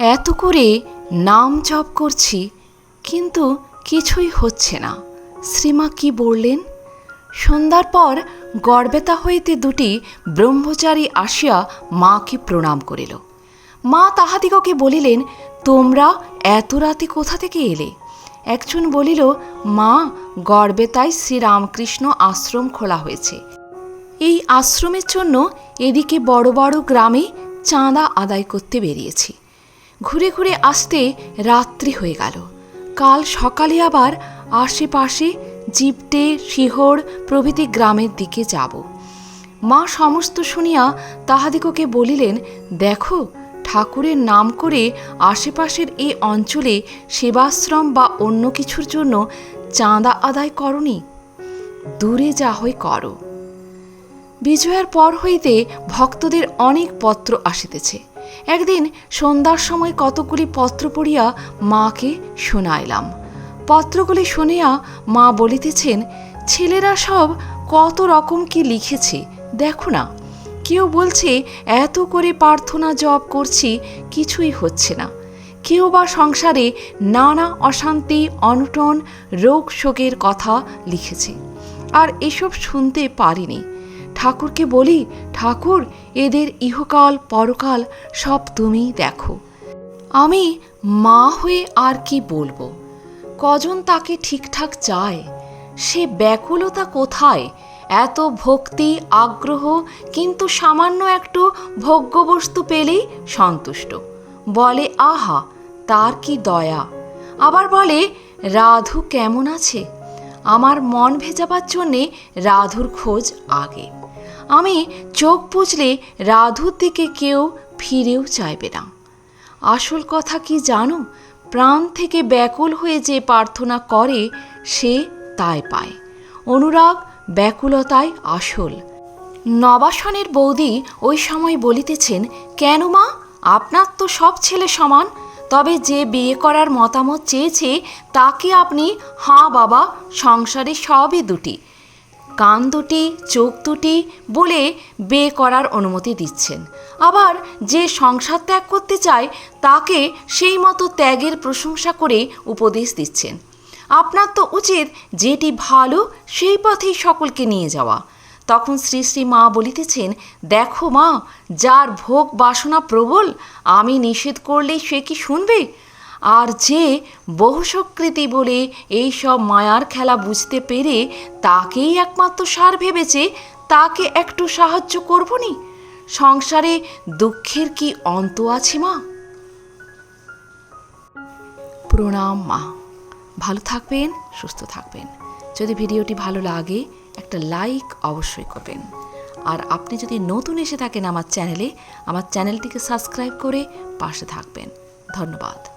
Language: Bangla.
এত করে নাম জপ করছি, কিন্তু কিছুই হচ্ছে না। শ্রীমা কি বললেন? সন্ধ্যার পর গড়বেতা হইতে দুটি ব্রহ্মচারী আসিয়া মাকে প্রণাম করিল। মা তাহাদিগকে বলিলেন, তোমরা এত রাতে কোথা থেকে এলে? একজন বলিল, মা গড়বেতায় শ্রীরামকৃষ্ণ আশ্রম খোলা হয়েছে। এই আশ্রমের জন্য এদিকে বড় বড় গ্রামে চাঁদা আদায় করতে বেরিয়েছি। ঘুরে ঘুরে আসতে রাত্রি হয়ে গেল। কাল সকালে আবার আশেপাশে জিপটে, শিহর প্রভৃতি গ্রামের দিকে যাব। মা সমস্ত শুনিয়া তাহাদিগকে বলিলেন, দেখো, ঠাকুরের নাম করে আশেপাশের এই অঞ্চলে সেবাশ্রম বা অন্য কিছুর জন্য চাঁদা আদায় করনি। দূরে যা হয় করো। বিজয়ার পর হইতে ভক্তদের অনেক পত্র আসিতেছে। একদিন সন্ধ্যার সময় কতগুলি পত্র পড়িয়া মাকে শোনাইলাম। পত্রগুলি শুনিয়া মা বলিতেছেন, ছেলেরা সব কত রকম কি লিখেছে, দেখো না। কেউ বলছে, এত করে প্রার্থনা জপ করছি, কিছুই হচ্ছে না। কেউ বা সংসারে নানা অশান্তি, অনটন রোগ শোকের কথা লিখেছে। আর এসব শুনতে পারিনি। ঠাকুরকে বলি, ঠাকুর, এদের ইহকাল, পরকাল সব তুমিই দেখো। আমি মা হয়ে আর কি বলব? কজন তাকে ঠিকঠাক চায়? সে ব্যাকুলতা কোথায়? এত ভক্তি, আগ্রহ, কিন্তু সামান্য একটু ভোগ্যবস্তু পেলেই সন্তুষ্ট। বলে, আহা, তার কি দয়া? আবার বলে, রাধু কেমন আছে? আমার মন ভেজাবার জন্যে রাধুর খোঁজ আগে। আমি চোখ বুঝলে রাধুর দিকে কেউ ফিরেও চাইবে না। আসল কথা কি জানো? প্রাণ থেকে ব্যাকুল হয়ে যে প্রার্থনা করে, সে তাই পায়। অনুরাগ ব্যাকুলতায় আসল। নবাসনের বৌদি ওই সময় বলিতেছেন, কেন মা? আপনার তো সব ছেলে সমান। তবে যে বিয়ে করার মতামত চেয়েছে, তাকে আপনি হাঁ বাবা, সংসারে সবই দুটি। কান দুটি, চোখ দুটি বলে বিয়ে করার অনুমতি দিচ্ছেন। আবার যে সংসার ত্যাগ করতে চায়, তাকে সেই মতো ত্যাগের প্রশংসা করে উপদেশ দিচ্ছেন। আপনার তো উচিত যেটি ভালো, সেই পথেই সকলকে নিয়ে যাওয়া। তখন শ্রী শ্রী মা বলিতেছেন, দেখো মা, যার ভোগ বাসনা প্রবল, আমি নিষেধ করলে সে কি শুনবে? আর যে বহুসকৃতি বলে এই সব মায়ার খেলা বুঝতে পেরে তাকেই একমাত্র সার ভেবেছে, তাকে একটু সাহায্য করবনি? সংসারে দুঃখের কি অন্ত আছে মা? প্রণাম মা। ভালো থাকবেন, সুস্থ থাকবেন। যদি ভিডিওটি ভালো লাগে, একটা লাইক অবশ্যই করবেন। আর আপনি যদি নতুন এসে থাকেন আমার চ্যানেলে, আমার চ্যানেলটিকে সাবস্ক্রাইব করে পাশে থাকবেন। ধন্যবাদ।